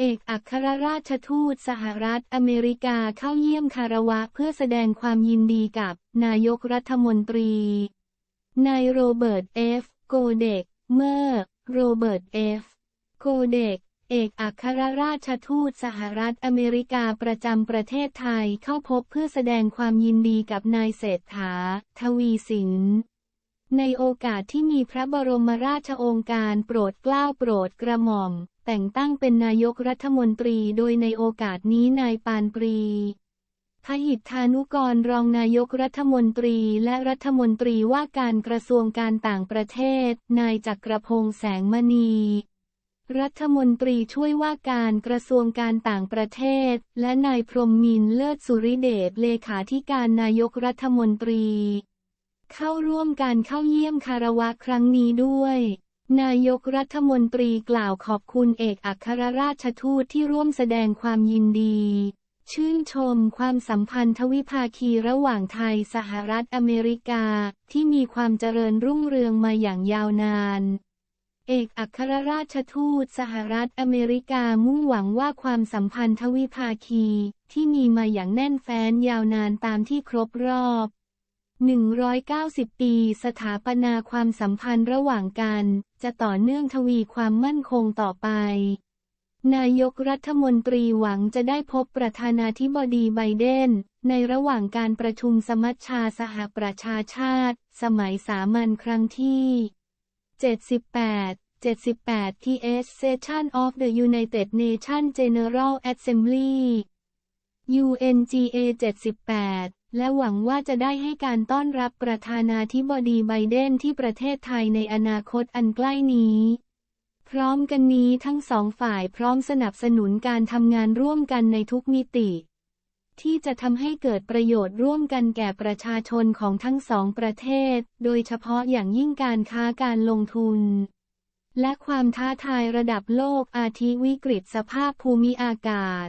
เอกอัครราชทูตสหรัฐอเมริกาเข้าเยี่ยมคารวะเพื่อแสดงความยินดีกับนายกรัฐมนตรี นายโรเบิร์ตเอฟโกเดก เมอร์ โรเบิร์ตเอฟโกเดก เอกอัครราชทูตสหรัฐอเมริกาประจำประเทศไทยเข้าพบเพื่อแสดงความยินดีกับนายเศรษฐา ทวีสิน ในโอกาสที่มีพระบรมราชโองการโปรดเกล้าโปรดกระหม่อม แต่งตั้งเป็นนายกรัฐมนตรีโดยในโอกาสนี้นายปานปรีพหิทธานุกรรองนายกรัฐมนตรีและรัฐมนตรีว่าการกระทรวงการต่างประเทศ นายจักรพงษ์แสงมณี รัฐมนตรีช่วยว่าการกระทรวงการต่างประเทศ และนายพรหมมินเลิศสุริเดชเลขาธิการนายกรัฐมนตรี เข้าร่วมการเข้าเยี่ยมคารวะครั้งนี้ด้วย นายกรัฐมนตรีกล่าวขอบคุณเอกอัครราชทูตที่ร่วมแสดงความยินดี ชื่นชมความสัมพันธวิภาคีระหว่างไทยสหรัฐอเมริกาที่มีความเจริญรุ่งเรืองมาอย่างยาวนานเอกอัครราชทูตสหรัฐอเมริกามุ่งหวังว่าความสัมพันธวิภาคี ที่มีมาอย่างแน่นแฟ้นยาวนานตามที่ครบรอบ 190 ปี สถาปนาความสัมพันธ์ระหว่างกัน จะต่อเนื่องทวีความมั่นคงต่อไป นายกรัฐมนตรีหวังจะได้พบประธานาธิบดีไบเดน ในระหว่างการประชุมสมัชชาสหประชาชาติ สมัยสามัญครั้งที่ 78 78 TS Session of the United Nations General Assembly UNGA 78และหวังว่าจะได้ให้การต้อนรับประธานาธิบดีไบเดนที่ประเทศไทยในอนาคตอันใกล้นี้ พร้อมกันนี้ทั้งสองฝ่ายพร้อมสนับสนุนการทำงานร่วมกันในทุกมิติ ที่จะทำให้เกิดประโยชน์ร่วมกันแก่ประชาชนของทั้งสองประเทศ โดยเฉพาะอย่างยิ่งการค้าการลงทุน และความท้าทายระดับโลกอาทิวิกฤตสภาพภูมิอากาศ